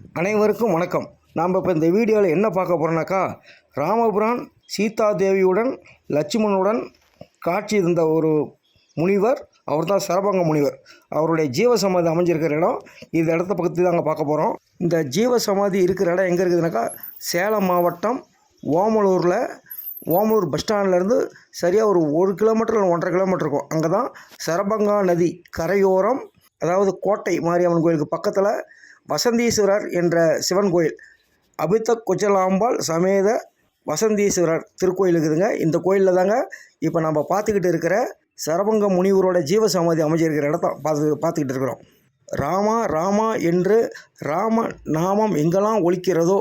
அனைவருக்கும் வணக்கம். நாம் இப்போ இந்த வீடியோவில் என்ன பார்க்க போகிறோம்னாக்கா ராமபுரான் சீதா தேவியுடன் லட்சுமணனுடன் காட்சி இருந்த ஒரு முனிவர் அவர் தான் சரபங்க முனிவர். அவருடைய ஜீவசமாதி அமைஞ்சிருக்கிற இடம் இந்த இடத்த பக்கத்து தாங்க பார்க்க போகிறோம் இந்த ஜீவசமாதி இருக்கிற இடம் எங்கே இருக்குதுனாக்கா சேலம் மாவட்டம் ஓமலூரில். ஓமலூர் பஸ் ஸ்டாண்ட்லேருந்து சரியாக ஒரு ஒரு கிலோமீட்டர் இல்லை ஒன்றரை கிலோமீட்டர் இருக்கும். அங்கே தான் சரபங்கா நதி கரையோரம் அதாவது கோட்டை மாரியம்மன் கோயிலுக்கு பக்கத்தில் வசந்தீஸ்வரர் என்ற சிவன் கோயில். அபித்த குச்சலாம்பாள் சமேத வசந்தீஸ்வரர் திருக்கோயில் இருக்குதுங்க. இந்த கோயிலில் தாங்க இப்போ நம்ம பார்த்துக்கிட்டு இருக்கிற சரபங்க முனிவரோட ஜீவசமாதி அமைஞ்சிருக்கிற இடத்த பார்த்து பார்த்துக்கிட்டு இருக்கிறோம். ராமா ராமா என்று ராம நாமம் எங்கெல்லாம் ஒழிக்கிறதோ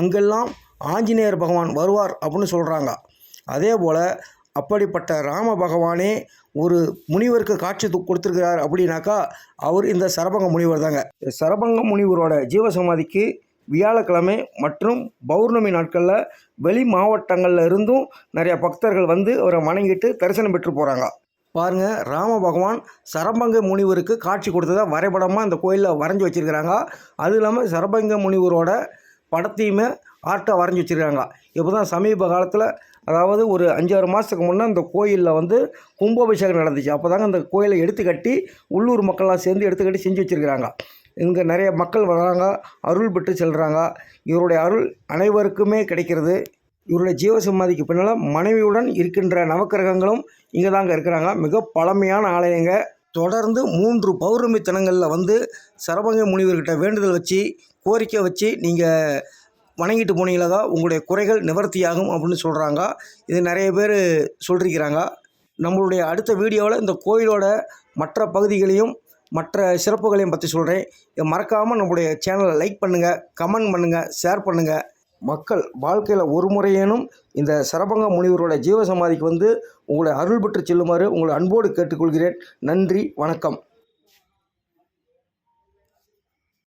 அங்கெல்லாம் ஆஞ்சநேயர் பகவான் வருவார் அப்படின்னு சொல்கிறாங்க அதே போல் அப்படிப்பட்ட ராம பகவானே ஒரு முனிவருக்கு காட்சி கொடுத்துருக்கிறார் அப்படின்னாக்கா அவர் இந்த சரபங்க முனிவர் தாங்க சரபங்க முனிவரோட ஜீவசமாதிக்கு வியாழக்கிழமை மற்றும் பௌர்ணமி நாட்களில் வெளி மாவட்டங்களில் இருந்தும் நிறைய பக்தர்கள் வந்து அவரை வணங்கிட்டு தரிசனம் பெற்று போகிறாங்க பாருங்க ராம பகவான் சரபங்க முனிவருக்கு காட்சி கொடுத்ததாக வரைபடமாக அந்த கோயிலில் வரைஞ்சி வச்சிருக்கிறாங்க. அதுவும் இல்லாமல் சரபங்க முனிவரோட படத்தையுமே ஆர்ட்டாக வரைஞ்சி வச்சுருக்காங்க. இப்போ தான் சமீப காலத்தில் அதாவது ஒரு அஞ்சாறு மாதத்துக்கு முன்னே இந்த கோயிலில் வந்து கும்பாபிஷேகம் நடந்துச்சு. அப்போ தாங்க அந்த கோயிலை எடுத்து கட்டி உள்ளூர் மக்கள்லாம் சேர்ந்து எடுத்து கட்டி செஞ்சு வச்சுருக்கிறாங்க. இங்கே நிறைய மக்கள் வராங்க அருள் பெற்று செல்கிறாங்க இவருடைய அருள் அனைவருக்குமே கிடைக்கிறது. இவருடைய ஜீவசமாதிக்கு பின்னால் மனைவியுடன் இருக்கின்ற நவக்கிரகங்களும் இங்கே தாங்க இருக்கிறாங்க. மிக பழமையான ஆலயங்க. தொடர்ந்து மூன்று பௌர்ணமி தினங்களில் வந்து சரபங்க முனிவர்கிட்ட வேண்டுதல் வச்சு கோரிக்கை வச்சு நீங்கள் வணங்கிட்டு போனீங்களா உங்களுடைய குறைகள் நிவர்த்தியாகும் அப்படின்னு சொல்கிறாங்க இது நிறைய பேர் சொல்லியிருக்கிறாங்க நம்மளுடைய அடுத்த வீடியோவில் இந்த கோயிலோட மற்ற பகுதிகளையும் மற்ற சிறப்புகளையும் பற்றி சொல்கிறேன் இதை மறக்காமல் நம்மளுடைய சேனலை லைக் பண்ணுங்கள் கமெண்ட் பண்ணுங்கள் ஷேர் பண்ணுங்கள் மக்கள் வாழ்க்கையில் ஒரு முறையேனும் இந்த சரபங்க முனிவரோட ஜீவசமாதிக்கு வந்து உங்களை அருள் பெற்று செல்லுமாறு உங்களை அன்போடு கேட்டுக்கொள்கிறேன். நன்றி வணக்கம்.